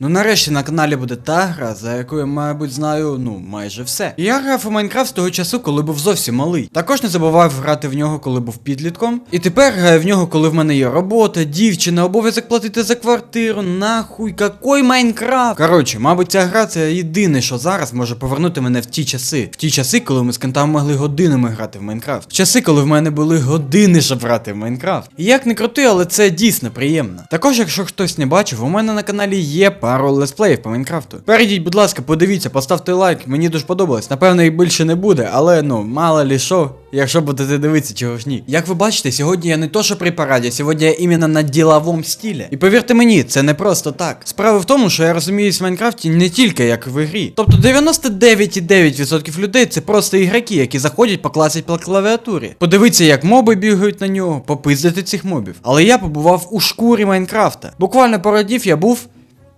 Ну нарешті на каналі буде та гра, за яку я, мабуть, знаю, ну, майже все. І я грав у Майнкрафт з того часу, коли був зовсім малий. Також не забував грати в нього, коли був підлітком. І тепер граю в нього, коли в мене є робота, дівчина, обов'язок платити за квартиру. Нахуй, какой Майнкрафт? Коротше, мабуть, ця гра це єдине, що зараз може повернути мене в ті часи. В ті часи, коли ми з кентами могли годинами грати в Майнкрафт. В часи, коли в мене були години, щоб грати в Майнкрафт. І як не крути, але це дійсно приємно. Також, якщо хтось не бачив, у мене на каналі є пару летсплеїв по Майнкрафту. Перейдіть, будь ласка, подивіться, поставте лайк, мені дуже подобалось. Напевно, їх більше не буде, але ну, мало лі що, якщо будете дивитися, чого ж ні. Як ви бачите, сьогодні я не то, що при параді, сьогодні я іменно на діловому стілі. І повірте мені, це не просто так. Справа в тому, що я розуміюсь в Майнкрафті не тільки як в ігрі. Тобто 99,9% людей це просто ігроки, які заходять покласять по клавіатурі. Подивіться, як моби бігають на нього, попиздити цих мобів. Але я побував у шкурі Майнкрафта. Буквально пару днів я був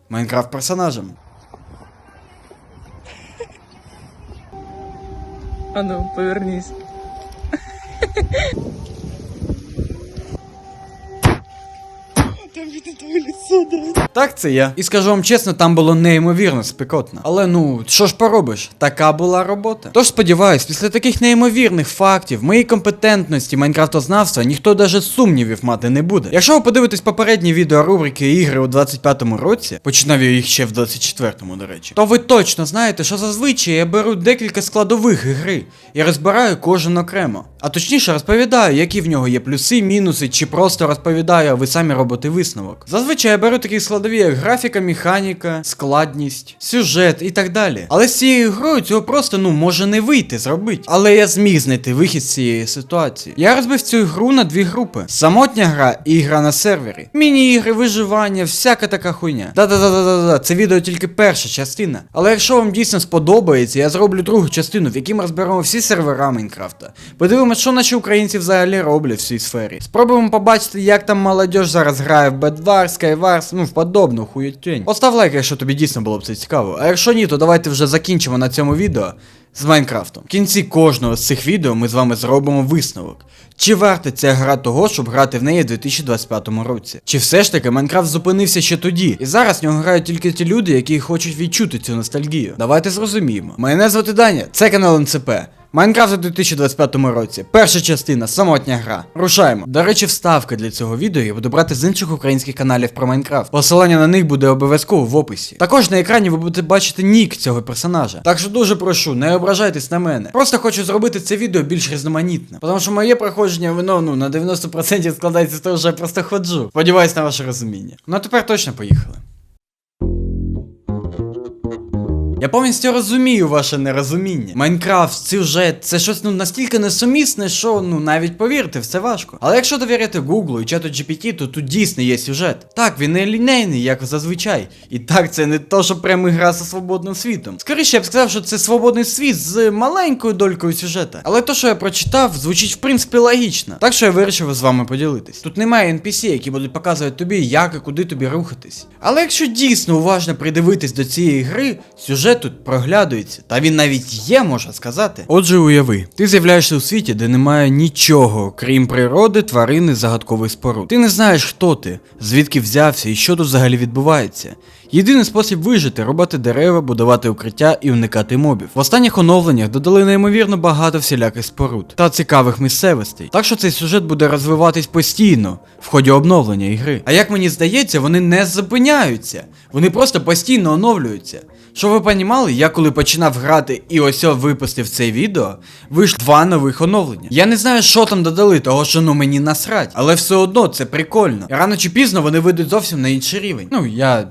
Майнкрафт персонажем. А ну, повернись. Так, це я. І скажу вам чесно, там було неймовірно спекотно. Але ну, що ж поробиш? Така була робота. Тож сподіваюсь, після таких неймовірних фактів, моєї компетентності майнкрафтознавства ніхто даже сумнівів мати не буде. Якщо ви подивитесь попередні відео рубрики ігри у 25-му році, починав я їх ще в 24-му, до речі, то ви точно знаєте, що зазвичай я беру декілька складових ігри і розбираю кожен окремо. А точніше розповідаю, які в нього є плюси, мінуси, чи просто розповідаю, а ви самі робите висновок. Зазвичай я беру такі складові, як графіка, механіка, складність, сюжет і так далі. Але з цією грою цього просто ну може не вийти зробити. Але я зміг знайти вихід з цієї ситуації. Я розбив цю гру на дві групи: самотня гра і гра на сервері. Міні-ігри, виживання, всяка така хуйня. Да-да-да-да-да, це відео тільки перша частина. Але якщо вам дійсно сподобається, я зроблю другу частину, в якій ми розберемо всі сервера Майнкрафта. Подивимося, що наші українці взагалі роблять в цій сфері. Спробуємо побачити, як там молодь зараз грає в Bedwars, Skywars, ну в подобну хуєтень. Постав лайк, якщо тобі дійсно було б це цікаво. А якщо ні, то давайте вже закінчимо на цьому відео з Майнкрафтом. В кінці кожного з цих відео ми з вами зробимо висновок. Чи варта ця гра того, щоб грати в неї в 2025 році? Чи все ж таки Майнкрафт зупинився ще тоді? І зараз в нього грають тільки ті люди, які хочуть відчути цю ностальгію. Давайте зрозуміємо. Мене звати Даня, це канал НЦП. Майнкрафт у 2025 році. Перша частина, самотня гра. Рушаємо. До речі, вставки для цього відео я буду брати з інших українських каналів про Майнкрафт. Посилання на них буде обов'язково в описі. Також на екрані ви будете бачити нік цього персонажа. Так що дуже прошу, не ображайтесь на мене. Просто хочу зробити це відео більш різноманітне. Тому що моє проходження воно ну на 90% складається з того, що я просто ходжу. Сподіваюсь на ваше розуміння. Ну а тепер точно поїхали. Я повністю розумію ваше нерозуміння. Майнкрафт, сюжет, це щось ну настільки несумісне, що ну навіть повірити, все важко. Але якщо довіряти Гуглу і чату GPT, то тут дійсно є сюжет. Так, він не лінейний, як зазвичай. І так, це не то, що прямо гра зі свободним світом. Скоріше я б сказав, що це свободний світ з маленькою долькою сюжета. Але то, що я прочитав, звучить в принципі логічно. Так що я вирішив з вами поділитись. Тут немає NPC, які будуть показувати тобі, як і куди тобі рухатись. Але якщо дійсно уважно придивитись до цієї гри, сюжет тут проглядується, та він навіть є, можна сказати. Отже, уяви, ти з'являєшся у світі, де немає нічого, крім природи, тварини, загадкових споруд. Ти не знаєш, хто ти, звідки взявся і що тут взагалі відбувається. Єдиний спосіб вижити рубати дерева, будувати укриття і уникати мобів. В останніх оновленнях додали неймовірно багато всіляких споруд та цікавих місцевостей. Так що цей сюжет буде розвиватись постійно в ході обновлення ігри. А як мені здається, вони не зупиняються, вони просто постійно оновлюються. Щоб ви понімали, я коли починав грати і ось випустив це відео, вийшло два нових оновлення. Я не знаю, що там додали, того що ну мені насрать, але все одно це прикольно. І рано чи пізно вони вийдуть зовсім на інший рівень. Ну я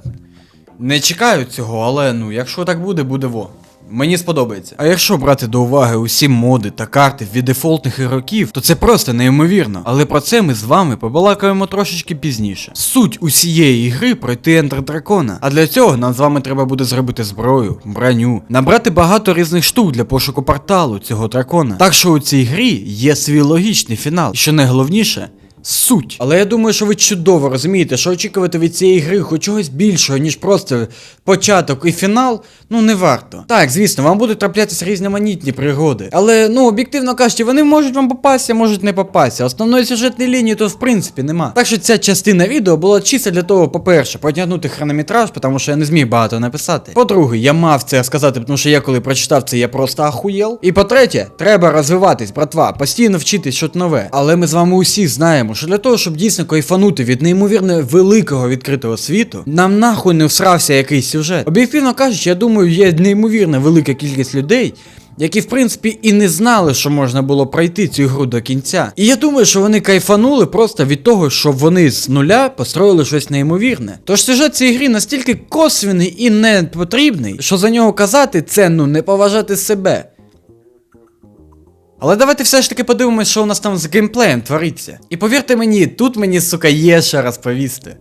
не чекаю цього, але ну, якщо так буде, буде во. Мені сподобається. А якщо брати до уваги усі моди та карти від дефолтних ігроків, то це просто неймовірно. Але про це ми з вами побалакаємо трошечки пізніше. Суть усієї ігри пройти ентер дракона. А для цього нам з вами треба буде зробити зброю, броню, набрати багато різних штук для пошуку порталу цього дракона. Так що у цій грі є свій логічний фінал. І що найголовніше, суть. Але я думаю, що ви чудово розумієте, що очікувати від цієї гри хоч чогось більшого, ніж просто початок і фінал, ну не варто. Так, звісно, вам будуть траплятися різноманітні пригоди. Але ну об'єктивно кажучи, вони можуть вам попастися, можуть не попастися. Основної сюжетної лінії то в принципі нема. Так що ця частина відео була чисто для того, по-перше, потягнути хронометраж, тому що я не зміг багато написати. По-друге, я мав це сказати, тому що я коли прочитав це, я просто ахуєл. І по-третє, треба розвиватись, братва, постійно вчитись щось нове. Але ми з вами усі знаємо, що для того, щоб дійсно кайфанути від неймовірно великого відкритого світу, нам нахуй не всрався якийсь сюжет. Об'єктивно кажучи, я думаю, є неймовірно велика кількість людей. Які в принципі і не знали, що можна було пройти цю гру до кінця. І я думаю, що вони кайфанули просто від того, що вони з нуля построїли щось неймовірне. Тож сюжет цієї гри настільки косвіний і не потрібний, що за нього казати це ну не поважати себе. Але давайте все ж таки подивимось, що у нас там з геймплеєм твориться. І повірте мені, тут мені, сука, є що розповісти.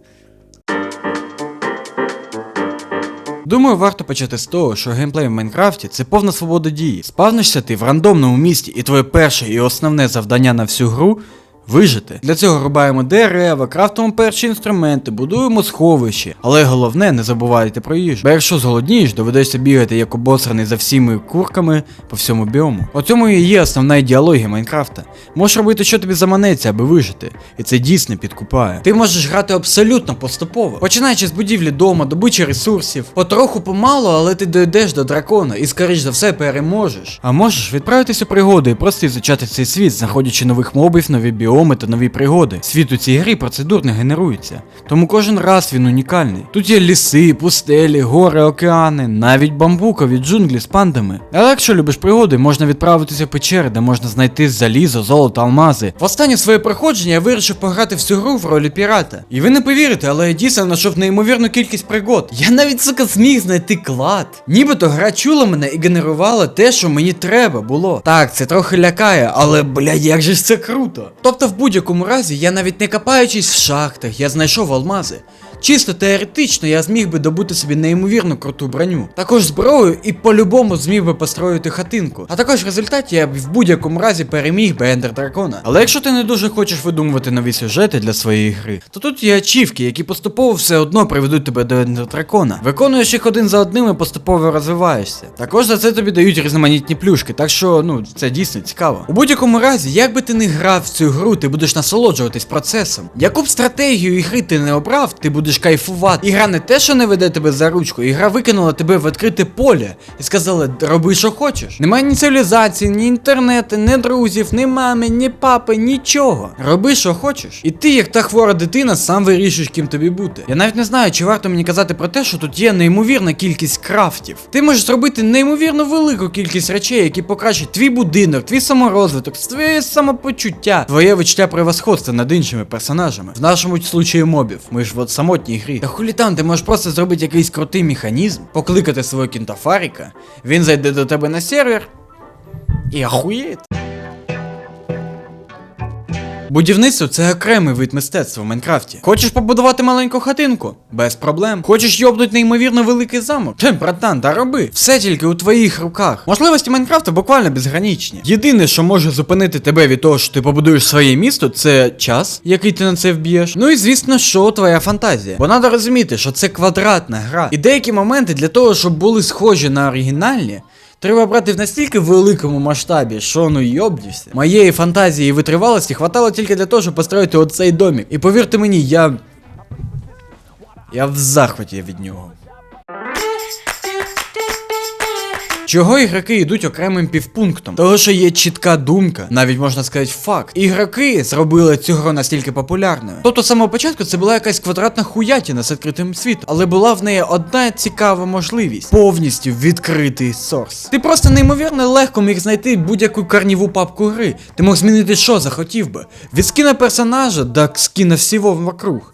Думаю, варто почати з того, що геймплей в Майнкрафті це повна свобода дії. Спавнишся ти в рандомному місті, і твоє перше і основне завдання на всю гру вижити. Для цього рубаємо дерева, крафтуємо перші інструменти, будуємо сховище. Але головне, не забувайте про їжу. Бо якщо зголоднієш, доведеться бігати як обосраний за всіми курками по всьому біому. У цьому і є основна ідеологія Майнкрафта. Можеш робити, що тобі заманеться, аби вижити. І це дійсно підкупає. Ти можеш грати абсолютно поступово, починаючи з будівлі дома, добичі ресурсів, потроху помалу, але ти дійдеш до дракона і, скоріш за все, переможеш. А можеш відправитись у пригоди і просто ізучати цей світ, знаходячи нових мобів, нові біоми та нові пригоди. Світ у цій грі процедурно генерується, тому кожен раз він унікальний. Тут є ліси, пустелі, гори, океани, навіть бамбукові джунглі з пандами. Але якщо любиш пригоди, можна відправитися в печери, де можна знайти залізо, золото, алмази. В останнє своє проходження я вирішив пограти всю гру в ролі пірата. І ви не повірите, але я дійсно знайшов неймовірну кількість пригод. Я навіть сука зміг знайти клад. Нібито гра чула мене і генерувала те, що мені треба було. Так, це трохи лякає, але блядь, як же ж це круто. Тобто, в будь-якому разі, я навіть не копаючись в шахтах, я знайшов алмази. Чисто теоретично я зміг би добути собі неймовірно круту броню. Також зброю і по-любому зміг би построїти хатинку. А також в результаті я б в будь-якому разі переміг би Ендер Дракона. Але якщо ти не дуже хочеш видумувати нові сюжети для своєї гри, то тут є ачівки, які поступово все одно приведуть тебе до Ендер Дракона. Виконуєш їх один за одним і поступово розвиваєшся. Також за це тобі дають різноманітні плюшки, так що ну це дійсно цікаво. У будь-якому разі, як би ти не грав в цю гру, ти будеш насолоджуватись процесом. Яку б стратегію ігри ти не обрав, ти будеш кайфувати. Ігра не те, що не веде тебе за ручку, ігра викинула тебе в відкрите поле і сказала, роби, що хочеш. Немає ні цивілізації, ні інтернету, ні друзів, ні мами, ні папи, нічого. Роби, що хочеш. І ти, як та хвора дитина, сам вирішуєш, ким тобі бути. Я навіть не знаю, чи варто мені казати про те, що тут є неймовірна кількість крафтів. Ти можеш зробити неймовірно велику кількість речей, які покращать твій будинок, твій саморозвиток, твоє самопочуття, твоє відчуття превосходства над іншими персонажами. В нашому случаї мобів. Ми ж от самотній грі. Та хулі там, ти можеш просто зробити якийсь крутий механізм, покликати свого кінтафаріка, він зайде до тебе на сервер і ахуєть. Будівництво це окремий вид мистецтва в Майнкрафті. Хочеш побудувати маленьку хатинку? Без проблем. Хочеш йобнуть неймовірно великий замок? Те, братан, та роби. Все тільки у твоїх руках. Можливості Майнкрафта буквально безгранічні. Єдине, що може зупинити тебе від того, що ти побудуєш своє місто, це час, який ти на це вб'єш. Ну і звісно, що твоя фантазія. Бо треба розуміти, що це квадратна гра. І деякі моменти для того, щоб були схожі на оригінальні. Треба брати в настільки великому масштабі, що ну йобдівся. Моєї фантазії і витривалості хватало тільки для того, щоб построїти оцей домик. І повірте мені, я. Я в захваті від нього. Чого ігроки йдуть окремим півпунктом? Того, що є чітка думка, навіть можна сказати, факт. Ігроки зробили цю гру настільки популярною. Тобто з самого початку це була якась квадратна хуятіна з відкритим світом, але була в неї одна цікава можливість повністю відкритий сорс. Ти просто неймовірно легко міг знайти будь-яку карніву папку гри. Ти мог змінити що захотів би. Від скіна персонажа до скіна всього вокруг.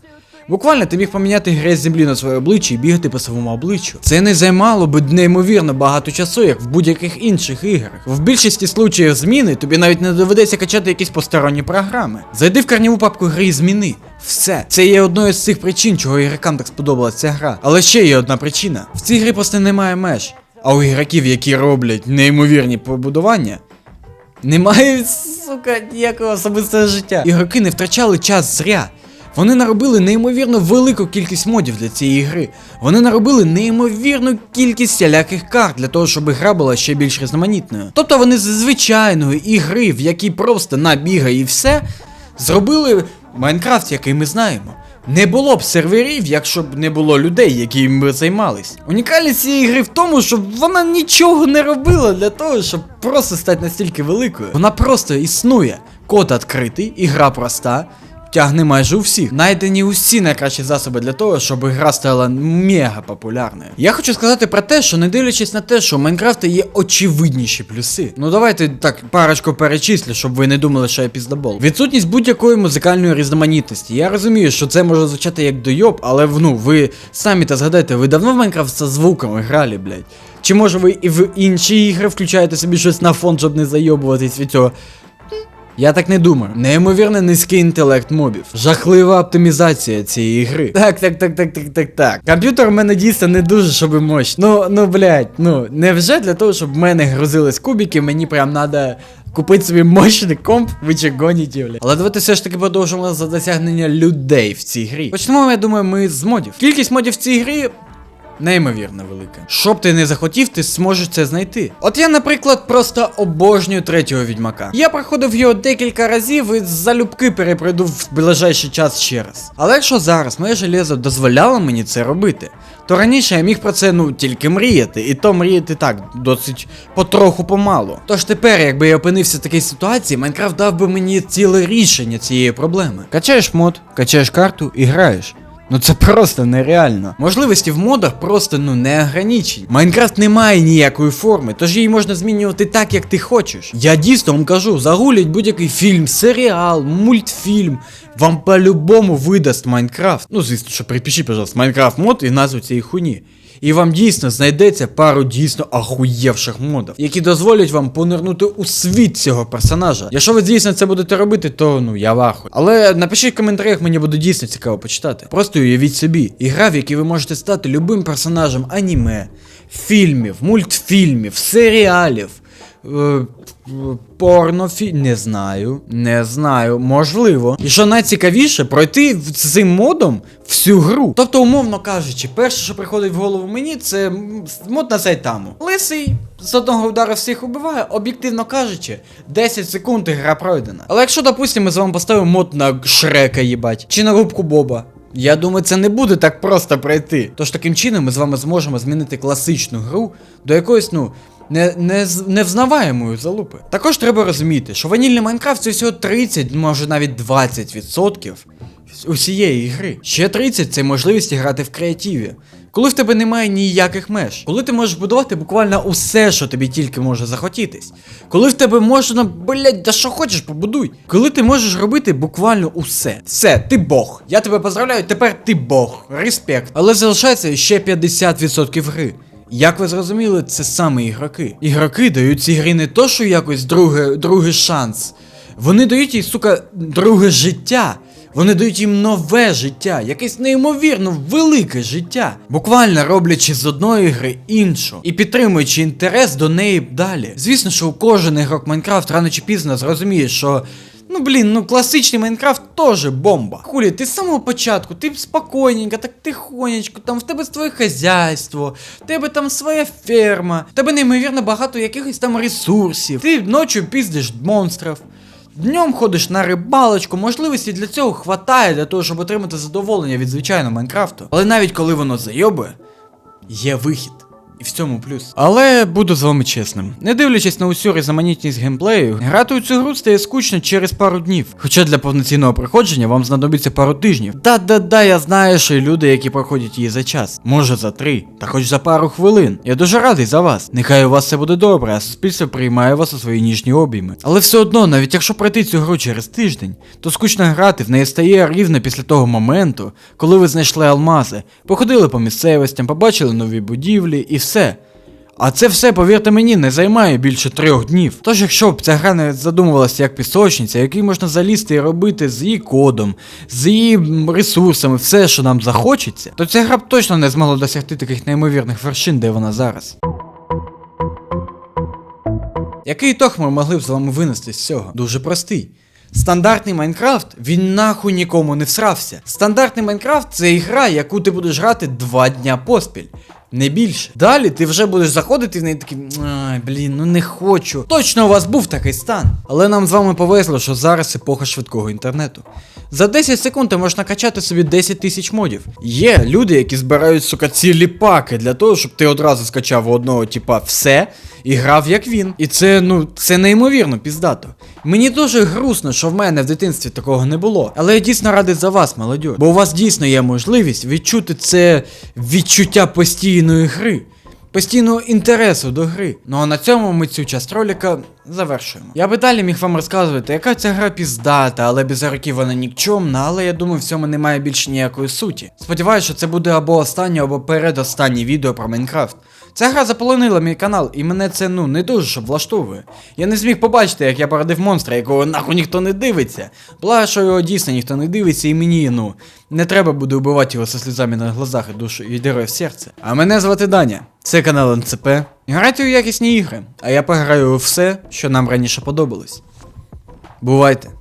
Буквально ти міг поміняти грязь землі на своє обличчя і бігати по своєму обличчю. Це не займало би неймовірно багато часу, як в будь-яких інших іграх. В більшості случаїв зміни тобі навіть не доведеться качати якісь посторонні програми. Зайди в карніву папку гри і зміни. Все. Це є одною з цих причин, чого ігрокам так сподобалася ця гра. Але ще є одна причина: в цій грі просто немає меж. А у ігроків, які роблять неймовірні побудування, Не мають, сука, ніякого особистого життя. Ігроки не втрачали час зря. Вони наробили неймовірно велику кількість модів для цієї гри. Вони наробили неймовірну кількість всіляких карт для того, щоб гра була ще більш різноманітною. Тобто вони з звичайної ігри, в якій просто набігає і все, зробили Майнкрафт, який ми знаємо. Не було б серверів, якщо б не було людей, які б займались. Унікальність цієї гри в тому, що вона нічого не робила для того, щоб просто стати настільки великою. Вона просто існує. Код відкритий, ігра проста. Тягне майже у всіх. Найдені усі найкращі засоби для того, щоб гра стала мега популярною. Я хочу сказати про те, що не дивлячись на те, що у Майнкрафта є очевидніші плюси. Ну давайте так парочку перечислю, щоб ви не думали, що я піздабол. Відсутність будь-якої музикальної різноманітності. Я розумію, що це може звучати як дойоб, але ну ви самі та згадайте, ви давно в Майнкрафт за звуками грали, блядь. Чи може ви і в інші ігри включаєте собі щось на фон, щоб не зайобуватись від цього? Я так не думаю. Неймовірно низький інтелект мобів. Жахлива оптимізація цієї гри. Так, так, так, так, так, так, так. Комп'ютер в мене дійсно не дуже, щоб мощ. Ну, ну, блядь, ну, невже для того, щоб в мене грузились кубики, мені прям надо купити собі мощний комп, ви чи гоніті, блядь. Але давайте все ж таки продовжимо за досягнення людей в цій грі. Почнемо, я думаю, ми з модів. Кількість модів в цій грі Неймовірно велика. Що б ти не захотів, ти зможеш це знайти. От я, наприклад, просто обожнюю третього відьмака. Я проходив його декілька разів і залюбки перепройду в ближайший час ще раз. Але якщо зараз моє железо дозволяло мені це робити, то раніше я міг про це ну тільки мріяти, і то мріяти так, досить потроху помалу. Тож тепер, якби я опинився в такій ситуації, Майнкрафт дав би мені ціле рішення цієї проблеми. Качаєш мод, качаєш карту і граєш. Ну це просто нереально. Можливості в модах просто ну не ограничені. Майнкрафт не має ніякої форми, тож її можна змінювати так, як ти хочеш. Я дійсно вам кажу, загулять будь-який фільм, серіал, мультфільм. Вам по-любому видасть Майнкрафт. Ну, звісно, що припишіть, пожалуйста, Майнкрафт мод і назву цієї хуйні. І вам дійсно знайдеться пару дійсно ахуєвших модів, які дозволять вам понирнути у світ цього персонажа. Якщо ви дійсно це будете робити, то ну я вахую. Але напишіть в коментарях, мені буде дійсно цікаво почитати. Просто уявіть собі, ігра, в якій ви можете стати любим персонажем аніме, фільмів, мультфільмів, серіалів. Е, Порнофі... Не знаю, не знаю, можливо. І що найцікавіше, пройти з цим модом всю гру. Тобто, умовно кажучи, перше, що приходить в голову мені, це мод на Сайтаму. Лисий з одного удару всіх убиває, об'єктивно кажучи, 10 секунд і гра пройдена. Але якщо, допустимо, ми з вами поставимо мод на Шрека, їбать, чи на губку Боба. Я думаю, це не буде так просто пройти. Тож таким чином ми з вами зможемо змінити класичну гру до якоїсь, ну, не, не, невзнаваємої залупи. Також треба розуміти, що ванільний Майнкрафт це всього 30, може навіть 20% усієї гри. Ще 30 це можливість грати в креативі. Коли в тебе немає ніяких меж, коли ти можеш будувати буквально усе, що тобі тільки може захотітись, коли в тебе можна, блять, да що хочеш, побудуй. Коли ти можеш робити буквально усе. Все, ти Бог. Я тебе поздравляю, тепер ти Бог. Респект. Але залишається ще 50% гри. Як ви зрозуміли, це саме ігроки. Ігроки дають цій грі не то, що якось друге, другий шанс. Вони дають їй, сука, друге життя. Вони дають їм нове життя, якесь неймовірно велике життя, буквально роблячи з одної гри іншу і підтримуючи інтерес до неї далі. Звісно, що кожен ігрок Майнкрафт рано чи пізно зрозуміє, що. Ну блін, ну класичний Майнкрафт теж бомба. Хулі, ти з самого початку, ти спокійненько, так тихонечко, там в тебе своє хазяйство, в тебе там своя ферма, в тебе неймовірно багато якихось там ресурсів. Ти ночі піздиш монстрів. Днем ходиш на рибалочку, можливості для цього хватає для того, щоб отримати задоволення від звичайного Майнкрафту. Але навіть коли воно зайобує, є вихід. І в цьому плюс. Але буду з вами чесним. Не дивлячись на усю різноманітність геймплею, грати у цю гру стає скучно через пару днів. Хоча для повноцінного проходження вам знадобиться пару тижнів. Да-да-да, я знаю, що є люди, які проходять її за час. Може за три, та хоч за пару хвилин. Я дуже радий за вас. Нехай у вас все буде добре, а суспільство приймає вас у свої ніжні обійми. Але все одно, навіть якщо пройти цю гру через тиждень, то скучно грати в неї стає рівно після того моменту, коли ви знайшли алмази, походили по місцевостям, побачили нові будівлі і все. А це все, повірте мені, не займає більше трьох днів. Тож, якщо б ця гра не задумувалася як пісочниця, який можна залізти і робити з її кодом, з її ресурсами, все, що нам захочеться, то ця гра б точно не змогла досягти таких неймовірних вершин, де вона зараз. Який ітог ми могли б з вами винести з цього? Дуже простий. Стандартний Майнкрафт, він нахуй нікому не всрався. Стандартний Майнкрафт це ігра, яку ти будеш грати два дня поспіль. Не більше. Далі ти вже будеш заходити в неї такий, ай, блін, ну не хочу. Точно у вас був такий стан. Але нам з вами повезло, що зараз епоха швидкого інтернету. За 10 секунд ти можеш накачати собі 10 тисяч модів. Є люди, які збирають, сука, цілі паки для того, щоб ти одразу скачав у одного типа все і грав як він. І це, ну, це неймовірно піздато. Мені дуже грустно, що в мене в дитинстві такого не було. Але я дійсно радий за вас, молодь. Бо у вас дійсно є можливість відчути це відчуття постійної гри. Постійного інтересу до гри. Ну а на цьому ми цю часть ролика завершуємо. Я би далі міг вам розказувати, яка ця гра піздата, але без років вона нікчомна, але я думаю, в цьому немає більше ніякої суті. Сподіваюся, що це буде або останнє, або передостаннє відео про Майнкрафт. Ця гра заполонила мій канал, і мене це ну не дуже що влаштовує. Я не зміг побачити, як я породив монстра, якого нахуй ніхто не дивиться. Благо, що його дійсно ніхто не дивиться, і мені, ну, не треба буде вбивати його зі сльозами на глазах і душу і дірою в серце. А мене звати Даня. Це канал НЦП. Грайте у якісні ігри, а я пограю у все, що нам раніше подобалось. Бувайте!